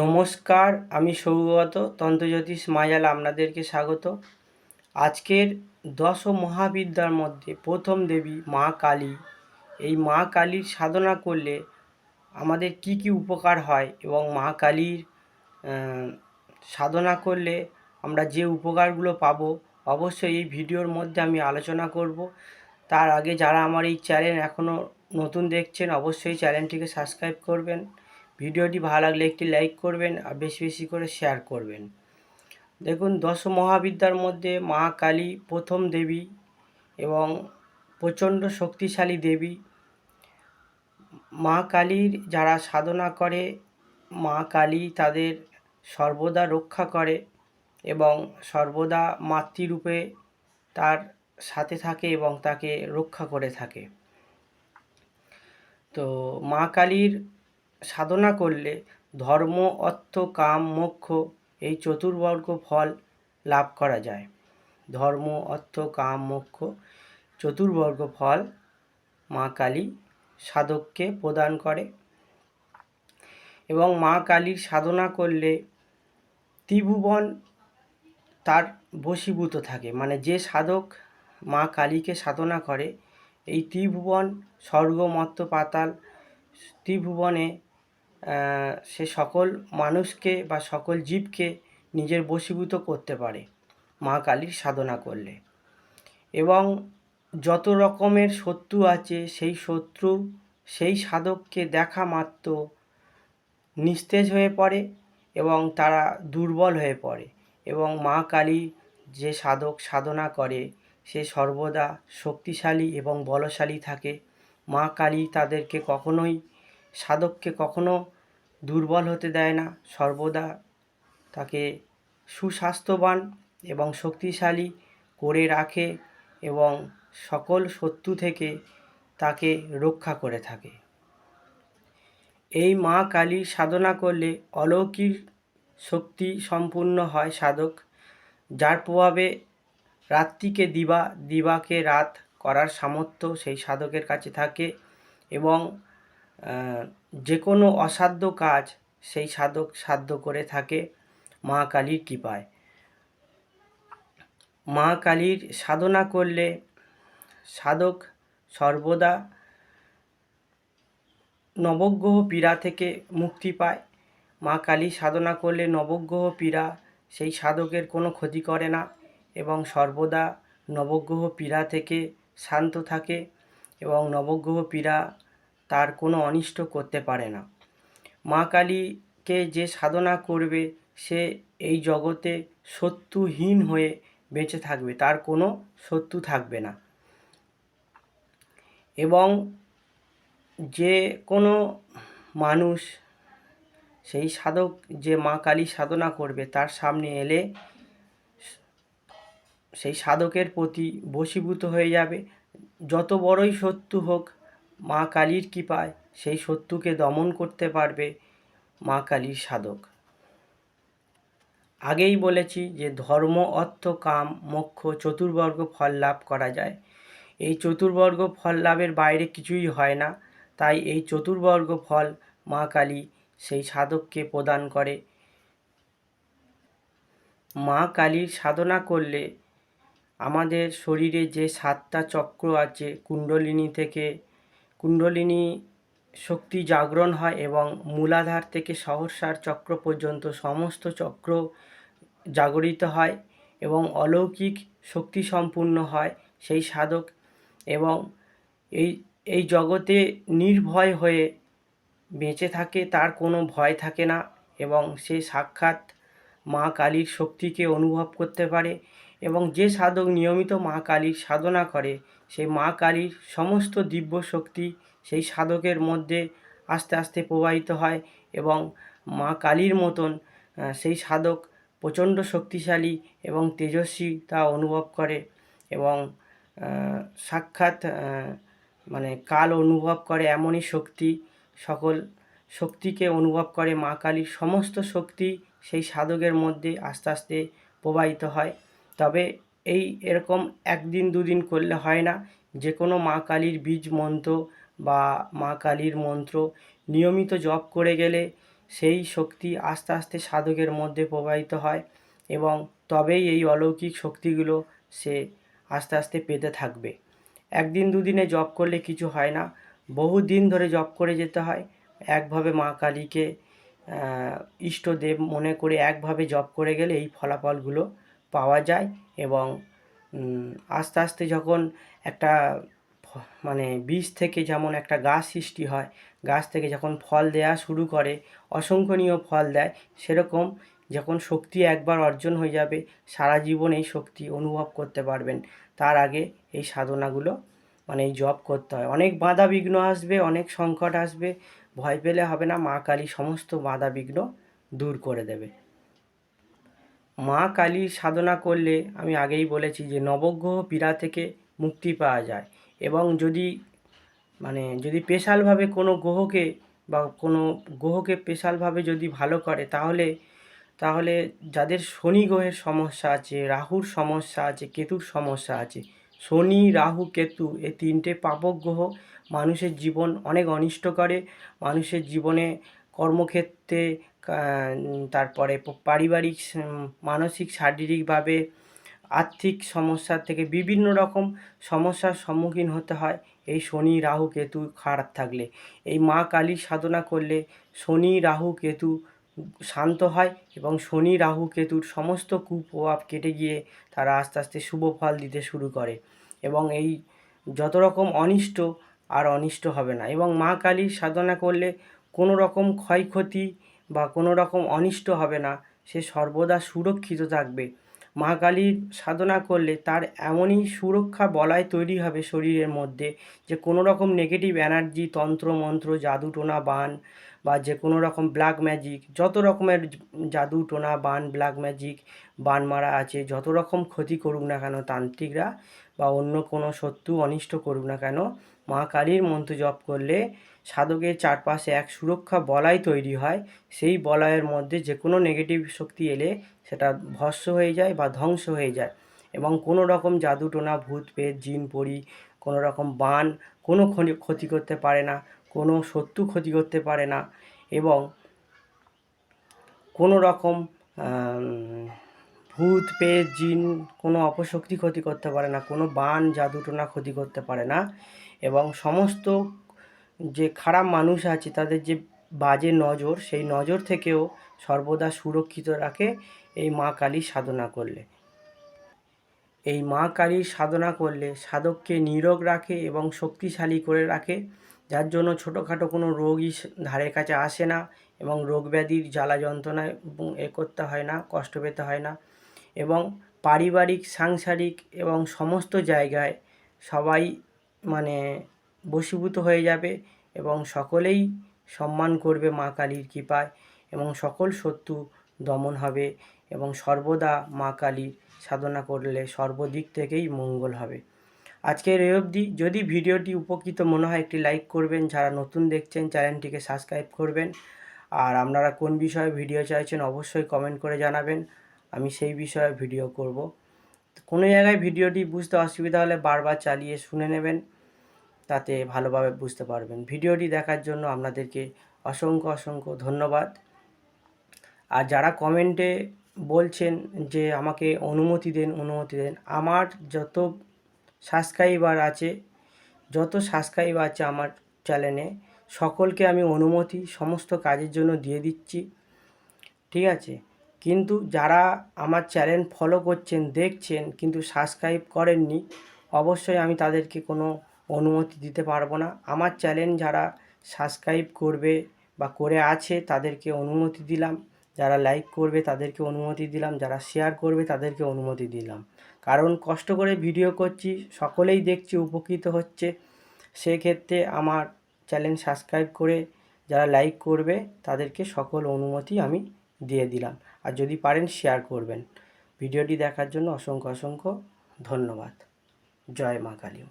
নমস্কার, আমি সৌগত তন্ত্রজ্যোতিষ মায়াল আপনাদেরকে স্বাগত। আজকের দশ মহাবিদ্যার মধ্যে প্রথম দেবী মা কালী। এই মা কালীর সাধনা করলে আমাদের কি কি উপকার হয় এবং মা কালীর সাধনা করলে আমরা যে উপকারগুলো পাবো, অবশ্যই এই ভিডিওর মধ্যে আমি আলোচনা করব। তার আগে যারা আমার এই চ্যানেল এখনও নতুন দেখছেন, অবশ্যই চ্যানেলটিকে সাবস্ক্রাইব করবেন। ভিডিওটি ভালো লাগলে একটি লাইক করবেন আর বেশি বেশি করে শেয়ার করবেন। দেখুন দশ মহাবিদ্যার মধ্যে মা কালী প্রথম দেবী এবং প্রচণ্ড শক্তিশালী দেবী। মা কালীর যারা সাধনা করে, মা কালী তাদের সর্বদা রক্ষা করে এবং সর্বদা মাতৃরূপে তার সাথে থাকে এবং তাকে রক্ষা করে থাকে। তো মা কালীর সাধনা করলে ধর্ম, অর্থ, কাম, মোক্ষ এই চতুর্বর্গ ফল লাভ করা যায়। ধর্ম, অর্থ, কাম, মোক্ষ চতুর্বর্গ ফল মা কালী সাধককে প্রদান করে এবং মা কালীর সাধনা করলে ত্রিভুবন তার বশীভূত থাকে। মানে যে সাধক মা কালীকে সাধনা করে, এই ত্রিভুবন স্বর্গ মর্ত পাতাল ত্রিভুবনে সে সকল মানুষকে বা সকল জীবকে নিজের বশীভূত করতে পারে। মা কালীর সাধনা করলে। এবং যত রকমের শত্রু আছে, সেই শত্রু, সেই সাধককে দেখা মাত্র নিস্তেজ হয়ে পড়ে এবং তারা দুর্বল হয়ে পড়ে। এবং মা কালী যে সাধক সাধনা করে, সে সর্বদা শক্তিশালী এবং বলশালী থাকে। মা কালী তাদেরকে কখনোই সাধককে কখনো দুর্বল হতে দেয় না। সর্বদা তাকে সুস্বাস্থ্যবান এবং শক্তিশালী করে রাখে এবং সকল শত্রু থেকে তাকে রক্ষা করে থাকে। এই মা কালীর সাধনা করলে অলৌকিক শক্তি সম্পূর্ণ হয় সাধক। যার প্রভাবে রাত্রিকে দিবা, দিবাকে রাত করার সামর্থ্য সেই সাধকের কাছে থাকে এবং যে কোনো অসাধ্য কাজ সেই সাধক সাধ্য করে থাকে মা কালীর কৃপায়। মা কালীর সাধনা করলে সাধক সর্বদা নবগ্রহ পীড়া থেকে মুক্তি পায়। মা কালী সাধনা করলে নবগ্রহ পীড়া সেই সাধকের কোনো ক্ষতি করে না এবং সর্বদা নবগ্রহ পীড়া থেকে শান্ত থাকে এবং নবগ্রহ পীড়া তার কোনো অনিষ্ট করতে পারে না। মা কালীকে যে সাধনা করবে, সে এই জগতে শত্রুহীন হয়ে বেঁচে থাকবে, তার কোনো শত্রু থাকবে না। এবং যে কোনো মানুষ, সেই সাধক যে মা কালী সাধনা করবে, তার সামনে এলে সেই সাধকের প্রতি বশীভূত হয়ে যাবে। যত বড়ই শত্রু হোক মা কালীর কৃপায় সেই শত্রুকে দমন করতে পারবে মা কালীর সাধক। আগেই বলেছি যে ধর্ম, অর্থ, কাম, মোক্ষ, চতুর্বর্গ ফল লাভ করা যায়। এই চতুর্বর্গ ফল লাভের বাইরে কিছুই হয় না, তাই এই চতুর্বর্গ ফল মা কালী সেই সাধককে প্রদান করে। মা কালীর সাধনা করলে আমাদের শরীরে যে সাতটা চক্র আছে, কুণ্ডলিনী থেকে কুণ্ডলিনী শক্তি জাগরণ হয় এবং মূলাধার থেকে সহস্রার চক্র পর্যন্ত সমস্ত চক্র জাগরিত হয় এবং অলৌকিক শক্তি সম্পূর্ণ হয় সেই সাধক এবং এই এই জগতে নির্ভয় হয়ে বেঁচে থাকে, তার কোনো ভয় থাকে না এবং সে সাক্ষাৎ মা কালীর শক্তিকে অনুভব করতে পারে এবং যে সাধক নিয়মিত মা কালীর সাধনা করে সেই মা কালীর সমস্ত দিব্য শক্তি সেই সাধকের মধ্যে আস্তে আস্তে প্রবাহিত হয় এবং মা কালীর মতন সেই সাধক প্রচণ্ড শক্তিশালী এবং তেজস্বী তা অনুভব করে এবং সাক্ষাৎ মানে কাল অনুভব করে এমনই শক্তি, সকল শক্তিকে অনুভব করে মা কালীর সমস্ত শক্তি সেই সাধকের মধ্যে আস্তে আস্তে প্রবাহিত হয়। তবে এই এরকম একদিন দুদিন করলে হয় না। যে কোনো মা কালীর বীজ মন্ত্র বা মা কালীর মন্ত্র নিয়মিত জপ করে গেলে সেই শক্তি আস্তে আস্তে সাধকের মধ্যে প্রবাহিত হয় এবং তবেই এই অলৌকিক শক্তিগুলো সে আস্তে আস্তে পেতে থাকবে। একদিন দুদিনে জপ করলে কিছু হয় না। বহু দিন ধরে জপ করে যেতে হয়। একভাবে মা কালীকে ইষ্টদেব মনে করে একভাবে জপ করে গেলে এই ফলাফলগুলো পাওয়া যায় এবং আস্তে আস্তে যখন একটা মানে বীজ থেকে যেমন একটা গাছ সৃষ্টি হয়, গাছ থেকে যখন ফল দেয়া শুরু করে, অসংখ্যনীয় ফল দেয়, সেরকম যখন শক্তি একবার অর্জন হয়ে যাবে, সারা জীবন এই শক্তি অনুভব করতে পারবেন। তার আগে এই সাধনাগুলো মানে এই জব করতে হয়। অনেক বাধা বিঘ্ন আসবে, অনেক সংকট আসবে, ভয় পেলে হবে না, মা কালী সমস্ত বাধা বিঘ্ন দূর করে দেবে। মা কালীর সাধনা করলে আমি আগেই বলেছি যে নবগ্রহ পীড়া থেকে মুক্তি পাওয়া যায় এবং যদি মানে যদি স্পেশালভাবে কোনো গ্রহকে বা কোনো গ্রহকে স্পেশালভাবে যদি ভালো করে, তাহলে তাহলে যাদের শনি গ্রহের সমস্যা আছে, রাহুর সমস্যা আছে, কেতুর সমস্যা আছে, শনি, রাহু, কেতু এই তিনটে পাপক গ্রহ মানুষের জীবন অনেক অনিষ্ট করে, মানুষের জীবনে কর্মক্ষেত্রে তারপরে পারিবারিক মানসিক, শারীরিকভাবে আর্থিক সমস্যা থেকে বিভিন্ন রকম সমস্যার সম্মুখীন হতে হয়। এই শনি, রাহু, কেতু খারাপ থাকলে। এই মা কালীর সাধনা করলে শনি, রাহু, কেতু শান্ত হয় এবং শনি, রাহু, কেতুর সমস্ত কুপ্রভাব কেটে গিয়ে তারা আস্তে আস্তে শুভ ফল দিতে শুরু করে এবং এই যত রকম অনিষ্ট আর অনিষ্ট হবে না এবং মা কালীর সাধনা করলে কোনো রকম ক্ষয়ক্ষতি বা কোনো রকম অনিষ্ট হবে না, সে সর্বদা সুরক্ষিত থাকবে। মা কালীর সাধনা করলে তার এমনই সুরক্ষা বলয় তৈরি হবে শরীরের মধ্যে যে কোনো রকম নেগেটিভ এনার্জি তন্ত্র, মন্ত্র, জাদু, টোনা, বান বা যে কোনো রকম ব্ল্যাক ম্যাজিক যত রকমের জাদু, টোনা, বান ব্ল্যাক ম্যাজিক বান মারা আছে, যত রকম ক্ষতি করুক না কেন তান্ত্রিকরা বা অন্য কোনো শত্রু অনিষ্ট করুক না কেন, মা কালীর মন্ত্র জপ করলে সাধকের চারপাশে এক সুরক্ষা বলয় তৈরি হয়। সেই বলয়ের মধ্যে যে কোনো নেগেটিভ শক্তি এলে সেটা ভস্ম হয়ে যায় বা ধ্বংস হয়ে যায় এবং কোনো রকম জাদু টোনা, ভূত পেট জিন, পরি, কোনো রকম বান, কোনো ক্ষতি- করতে পারে না, কোনো শত্রু ক্ষতি করতে পারে না এবং কোনো রকম ভূত পেট জিন, কোনো অপশক্তি ক্ষতি করতে পারে না, কোনো বান, জাদু টোনা ক্ষতি করতে পারে না এবং সমস্ত যে খারাপ মানুষ আছে, তাদের যে বাজে নজর, সেই নজর থেকেও সর্বদা সুরক্ষিত রাখে এই মা কালীর সাধনা করলে। এই মা কালীর সাধনা করলে সাধককে নীরোগ রাখে এবং শক্তিশালী করে রাখে, যার জন্য ছোটোখাটো কোনো রোগই ধারের কাছে আসে না এবং রোগ ব্যাধির জ্বালা যন্ত্রণায় এ করতে হয় না, কষ্ট পেতে হয় না এবং পারিবারিক, সাংসারিক এবং সমস্ত জায়গায় সবাই মানে বশীভূত হয়ে যাবে এবং সকলেই সম্মান করবে মা কালীর কৃপায় এবং সকল শত্রু দমন হবে এবং সর্বদা মা কালীর সাধনা করলে সর্বদিক থেকেই মঙ্গল হবে। আজকের এই অবধি। যদি ভিডিওটি উপকৃত মনে হয়, একটি লাইক করবেন। যারা নতুন দেখছেন, চ্যানেলটিকে সাবস্ক্রাইব করবেন। আর আপনারা কোন বিষয়ে ভিডিও চাইছেন, অবশ্যই কমেন্ট করে জানাবেন। আমি সেই বিষয়ে ভিডিও করব। কোনো জায়গায় ভিডিওটি বুঝতে অসুবিধা হলে বারবার চালিয়ে শুনে নেবেন। তাতে ভালোভাবে বুঝতে পারবেন। ভিডিওটি দেখার জন্য আপনাদেরকে অসংখ্য অসংখ্য ধন্যবাদ। আর যারা কমেন্টে বলছেন যে আমাকে অনুমতি দেন অনুমতি দেন, আমার যত সাবস্ক্রাইবার আছে, যত সাবস্ক্রাইবার আছে আমার চ্যানেলে, সকলকে আমি অনুমতি, সমস্ত কাজের জন্য দিয়ে দিচ্ছি। ঠিক আছে? কিন্তু যারা আমার চ্যানেল ফলো করছেন, দেখছেন, কিন্তু সাবস্ক্রাইব করেননি, অবশ্যই আমি তাদেরকে কোনো অনুমতি দিতে পারব না। আমার চ্যানেল যারা সাবস্ক্রাইব করবে বা করে আছে তাদেরকে অনুমতি দিলাম। যারা লাইক করবে তাদেরকে অনুমতি দিলাম। যারা শেয়ার করবে তাদেরকে অনুমতি দিলাম। কারণ কষ্ট করে ভিডিও করছি, সকলেই দেখছি, উপকৃত হচ্ছে। সেক্ষেত্রে আমার চ্যানেল সাবস্ক্রাইব করে যারা লাইক করবে তাদেরকে সকল অনুমতি আমি দিয়ে দিলাম। আর যদি পারেন শেয়ার করবেন। ভিডিওটি দেখার জন্য অসংখ্য অসংখ্য ধন্যবাদ। জয় মা কালী